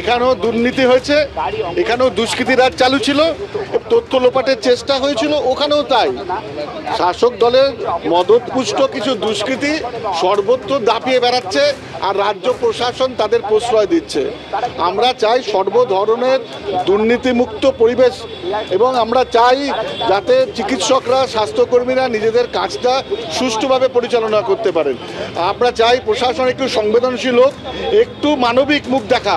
এখানেও দুর্নীতি হয়েছে, এখানেও দুষ্কৃতি রাজ চালু ছিল, তথ্য লোপাটের চেষ্টা হয়েছিল, ওখানেও তাই। শাসক দলের মদতপুষ্ট কিছু দুষ্কৃতি সর্বত্র দাপিয়ে বেড়াচ্ছে আর রাজ্য প্রশাসন তাদের প্রশ্রয় দিচ্ছে। আমরা চাই সর্ব ধরনের দুর্নীতিমুক্ত পরিবেশ এবং আমরা চাই যাতে চিকিৎসকরা, স্বাস্থ্যকর্মীরা নিজেদের কাজটা সুষ্ঠুভাবে পরিচালনা করতে পারেন। আমরা চাই প্রশাসন একটু সংবেদনশীল হোক, একটু মানবিক মুখ দেখা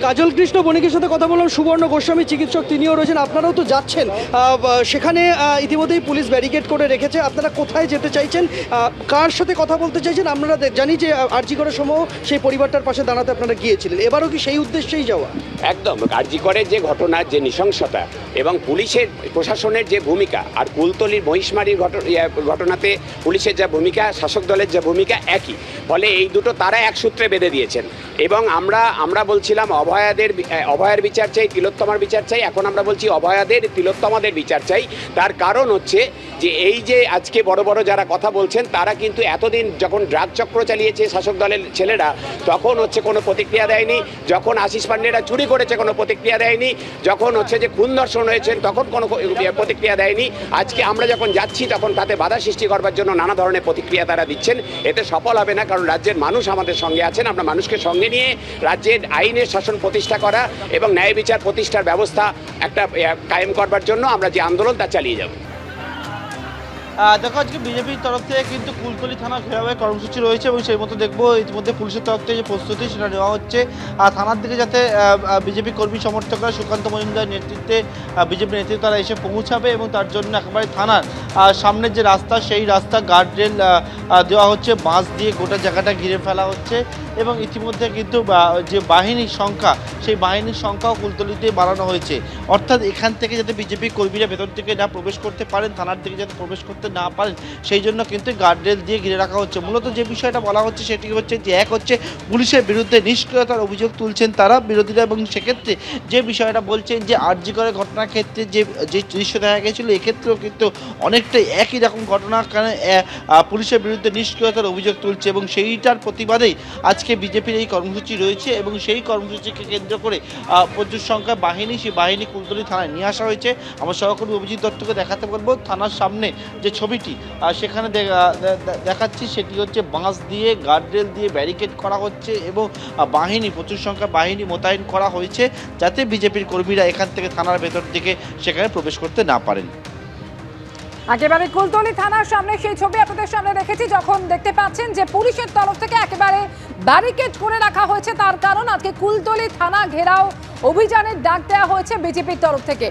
কাজল কৃষ্ণ বণিকের সাথে কথা বললাম, সুবর্ণ গোস্বামী চিকিৎসক, তিনিও রয়েছেন। আপনারাও তো যাচ্ছেন। সেখানে ইতিমধ্যেই পুলিশ ব্যারিকেড করে রেখেছে। আপনারা কোথায় যেতে চাইছেন? কার সাথে কথা বলতে চাইছেন? দে- জানি যে আরজি করার সময় সেই পরিবারটার পাশে দাঁড়াতে আপনারা গিয়েছিলেন। এবারও কি সেই উদ্দেশ্যেই যাওয়া? একদম। কার্যকরের যে ঘটনার যে নৃশংসতা এবং পুলিশের, প্রশাসনের যে ভূমিকা আর কুলতলির মহিষমারির ঘটনাতে পুলিশের যা ভূমিকা, শাসক দলের যা ভূমিকা একই। ফলে এই দুটো তারা এক সূত্রে বেঁধে দিয়েছেন। এবং আমরা আমরা বলছিলাম অভয়াদের অভয়ের বিচার চাই, তিলোত্তমার বিচার চাই। এখন আমরা বলছি অভয়াদের তিলোত্তমাদের বিচার চাই। তার কারণ হচ্ছে যে এই যে আজকে বড় বড় যারা কথা বলছেন, তারা কিন্তু এতদিন যখন ড্রাগ চক্র চালিয়েছে শাসক দলের ছেলেরা, তখন হচ্ছে কোনো প্রতিক্রিয়া দেয়নি, যখন আশিস পান্ডেরা চুরি করেছে কোনো প্রতিক্রিয়া দেয়নি, যখন হচ্ছে যে খুন দর্শন হয়েছেন তখন কোনো প্রতিক্রিয়া দেয়নি। আজকে আমরা যখন যাচ্ছি, তখন তাতে বাধা সৃষ্টি করবার জন্য নানা ধরনের প্রতিক্রিয়া তারা দিচ্ছেন। এতে সফল হবে না, কারণ রাজ্যের মানুষ আমাদের সঙ্গে আছেন। আমরা মানুষকে সঙ্গে নিয়ে রাজ্যের আইনের শাসন প্রতিষ্ঠা করা এবং ন্যায় বিচার প্রতিষ্ঠার ব্যবস্থা একটা কায়েম করবার জন্য আমরা যে আন্দোলন তা চালিয়ে যাব। দেখো, আজকে বিজেপির তরফ থেকে কিন্তু কুলতলি থানা ঘেরাওয়ের কর্মসূচি রয়েছে এবং সেই মতো দেখব ইতিমধ্যে পুলিশের তরফ থেকে যে প্রস্তুতি সেটা নেওয়া হচ্ছে। আর থানার দিকে যাতে বিজেপি কর্মী সমর্থকরা সুকান্ত মজুমদার নেতৃত্বে বিজেপি নেতৃত্বে তারা এসে পৌঁছাবে এবং তার জন্য একেবারে থানার সামনের যে রাস্তা, সেই রাস্তা গার্ড রেল দেওয়া হচ্ছে। বাঁশ দিয়ে গোটা জায়গাটা ঘিরে ফেলা হচ্ছে এবং ইতিমধ্যে কিন্তু যে বাহিনীর সংখ্যা, সেই বাহিনীর সংখ্যাও কুলতলিতে বাড়ানো হয়েছে। অর্থাৎ এখান থেকে যাতে বিজেপি কর্মীরা ভেতর থেকে না প্রবেশ করতে পারেন, থানার দিকে যাতে প্রবেশ করতে না পারেন, সেই জন্য কিন্তু গার্ডরেল দিয়ে ঘিরে রাখা হচ্ছে। মূলত যে বিষয়টা বলা হচ্ছে সেটি হচ্ছে যে এক হচ্ছে পুলিশের বিরুদ্ধে নিষ্ক্রিয়তার অভিযোগ তুলছেন তারা বিরোধীরা এবং সেক্ষেত্রে যে বিষয়টা বলছেন যে আরজি করে ঘটনার ক্ষেত্রে যে যে দৃশ্য দেখা গেছিল, এক্ষেত্রেও কিন্তু অনেকটাই একই রকম ঘটনা কারণে পুলিশের বিরুদ্ধে নিষ্ক্রিয়তার অভিযোগ তুলছে এবং সেইটার প্রতিবাদেই আজকে বিজেপির এই কর্মসূচি রয়েছে এবং সেই কর্মসূচিকে কেন্দ্র করে প্রচুর সংখ্যা বাহিনী, সেই বাহিনী কুলতলি থানায় নিয়ে আসা হয়েছে। আমার সহকর্মী অভিজিৎ দত্তকে দেখাতে বলব, থানার সামনে যে ছবিটি সেখানে দেখাচ্ছি সেটি হচ্ছে বাঁশ দিয়ে গার্ডরেল দিয়ে ব্যারিকেড করা হচ্ছে এবং বাহিনী, প্রচুর সংখ্যা বাহিনী মোতায়েন করা হয়েছে যাতে বিজেপির কর্মীরা এখান থেকে থানার ভেতর দিকে সেখানে প্রবেশ করতে না পারেন। একেবারে কুলতলি থানার সামনে সেই ছবি আপনাদের সামনে রেখেছি, যখন দেখতে পাচ্ছেন যে পুলিশের তরফ থেকে একেবারে ব্যারিকেড করে রাখা হয়েছে, তার কারণ আজকে কুলতলি থানা ঘেরাও অভিযানের ডাক দেওয়া হয়েছে বিজেপির তরফ থেকে।